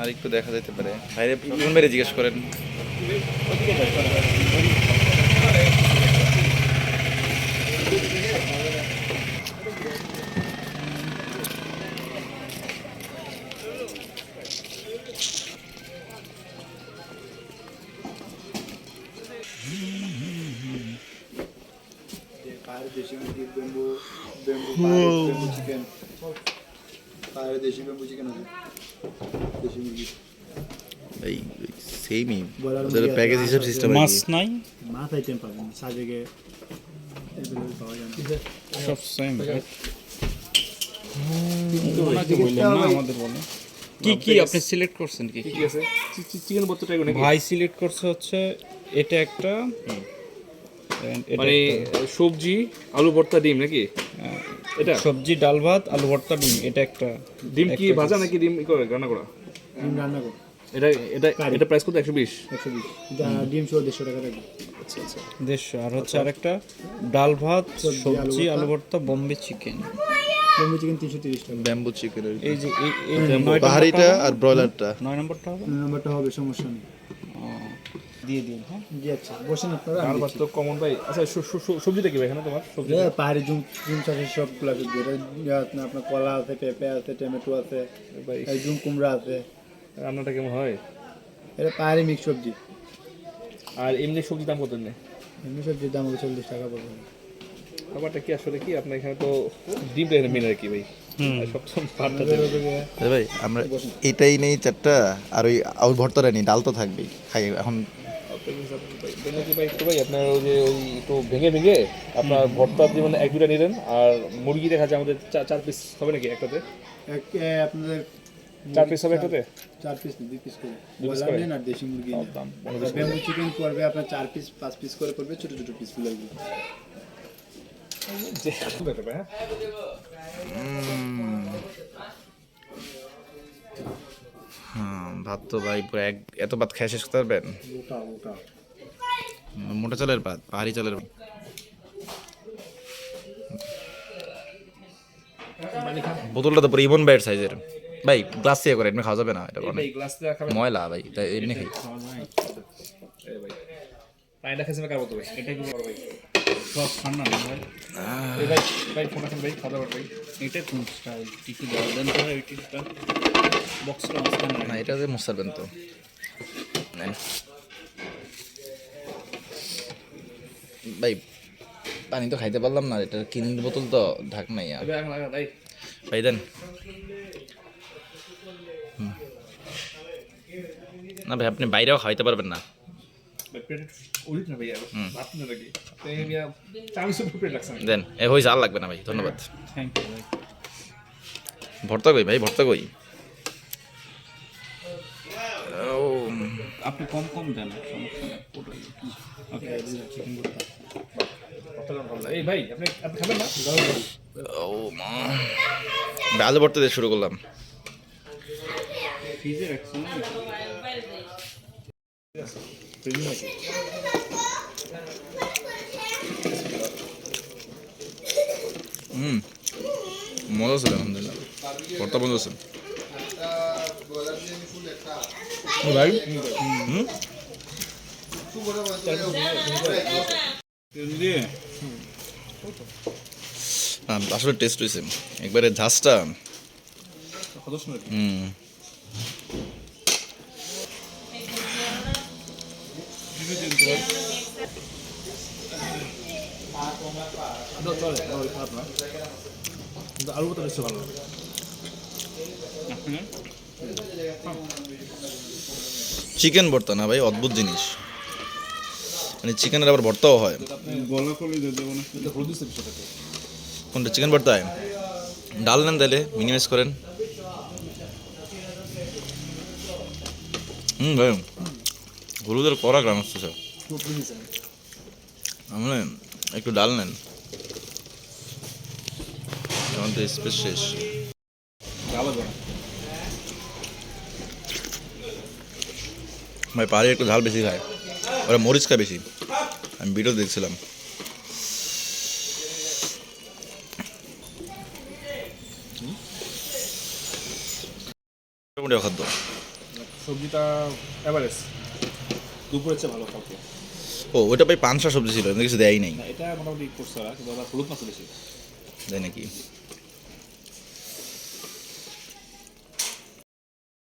আর একটু দেখা যেতে পারে। বাইরে কোন বাইরে জিজ্ঞেস করেন। পাহাড়ি দেশি বেম্বু বেম্বু পাহাড়ি বেম্বু চিকেন দেশি বেম্বু চিকেন আছে দেশি মুরগি এই সেমই ওদের প্যাকেজ হিসাব মাছ সিস্টেম মাছ নাই? মাছ আইটেম পাবেন না সব সেম কি কি আপনি সিলেক্ট করছেন কি? কি আছে? চিকেন বত্ত টাইপ নাকি? ভাই সিলেক্ট করছে হচ্ছে এটা একটা মানে সবজি আলু ভর্তা ডিম নাকি? এটা? সবজি ডাল ভাত আলু ভর্তা ডিম এটা একটা। ডিম কি ভাজা নাকি ডিম করে রান্না করা? ডিম রান্না করো এটা এটা এটা প্রাইস কত? একশো বিশ? একশো বিশ। ডিম সহ দেড়শো টাকা রাখবে আচ্ছা আচ্ছা। দেড়শো। আর হচ্ছে আরেকটা ডাল ভাত সবজি আলু ভর্তা। বোম্বে চিকেন। বেম্বু চিকেন তিনশো তিরিশ টাকা। ব্যাম্বু চিকেন এই যে এই এই নয় পাহাড়িটা আর ব্রয়লারটা। নয় নম্বরটা হবে? নাম্বারটা হবে সমস্যা নেই। দিয়ে দিন হ্যাঁ? জি আচ্ছা বসেন আপনারা ভাত তো কমন ভাই। আচ্ছা সবজিটা কি ভাই এখানে তোমার সবজি। এ, পাহাড়ি জুম জুম চাষের সবগুলো আছে আছে আপনার কলা আছে পেঁপে আছে টমেটো আছে ভাই। জুম কুমড়া আছে। রান্নাটা কেমন হয়? এটা পাহাড়ি মিক্স সবজি। আর এমনি সবজি দাম কত নেই এমনি সবজির দাম হবে চল্লিশ টাকা পড়বে। খাবারটা কি আসলে কি? আপনার এখানে তো ডিমটা এখানে মেন আর কি ভাই। ভাই আমরা এটাই নেই চারটা আর ওই আউট ভর্তাটা নেই ডাল তো থাকবেই খাই এখন। ভাই আপনার ওই যে ওই একটু ভেঙে ভেঙে আপনার ভর্তা দিয়ে মানে এক দুটা নিলেন আর মুরগি দেখা যায় আমাদের চা- চার পিস হবে নাকি একটাতে? আপনাদের চার পিস হবে একটাতে? চার পিস দুই পিস করে? নেন আর দেশি মুরগি নেন ব্যাম্বু চিকেন করবে আপনার চার পিস পাঁচ পিস করে করবে ছোট ছোট পিস লাগবে হ্যাঁ? হ্যাঁ ভাত তো ভাই পুরো এক এত ভাত খেয়ে শেষ করতে পারবেন? মোটা চালের ভাত পাহাড়ি চালের ভাত। বোতলটা তো পুরো ইমন বাইয়ের সাইজের ভাই গ্লাস দিয়ে করে এমনি খাওয়া যাবে না এটা অনেক গ্লাস দিয়ে খাবেন ময়লা ভাই তাই এমনি খাই। এই ভাই পানিটা খেয়েছেন কার মতো ভাই। এটা কি ভাই। সব ঠান্ডা না ভাই। এই ভাই ভাই ফোন আছেন ভাই খাওয়া দাওয়া ভাই। এটা কোন স্টাইল দেওয়া দেন তো বক্সটা মাঝখানে না এটা মুসারবেন তো। ভাই পানি তো খাইতে পারলাম না এটা কিনির বোতল তো ঢাক নাই ভাই দেন। না ভাই আপনি বাইরেও খাইতে পারবেন না। দেন এ হয়েছে আর লাগবে না ভাই ধন্যবাদ। ভর্তা কই ভাই ভর্তা কই? আপনি কম কম দেন আলু ভর্তা দিয়ে শুরু করলাম। ফ্রিজে হুম মজা ছিল আলহামদুলিল্লাহ ভর্তা মজা আছে ভাই হুম আসলে টেস্ট হয়েছে। একবারে ঝাঁসটা কত হুম বেশি ভালো চিকেন ভর্তা না ভাই, অদ্ভুত জিনিস। মানে চিকেনের আবার ভর্তাও হয়। কোনটা চিকেন ভর্তা হয় ডাল নেন তাহলে মিনিমাইজ করেন। হুম ভাই, হলুদের কড়া গ্রাম আসছে স্যার আমরা একটু ডাল নেন। আমাদের স্পেস শেষ। ভাই পাহাড়ি একটু ঝাল বেশি খায়। ওরা মরিচ খায় বেশি। আমি ভিডিও দেখছিলাম। খাদ্য। সবজিটা এভারেজ দুপুরের চেয়ে ভালো কালকে ও ওটা ভাই পাঁচশো সবজি ছিল কিছু দেয়ই নাই। এটা মোটামুটি করছে ওরা কিন্তু হলুদ মাছ বেশি। দেয় নাকি?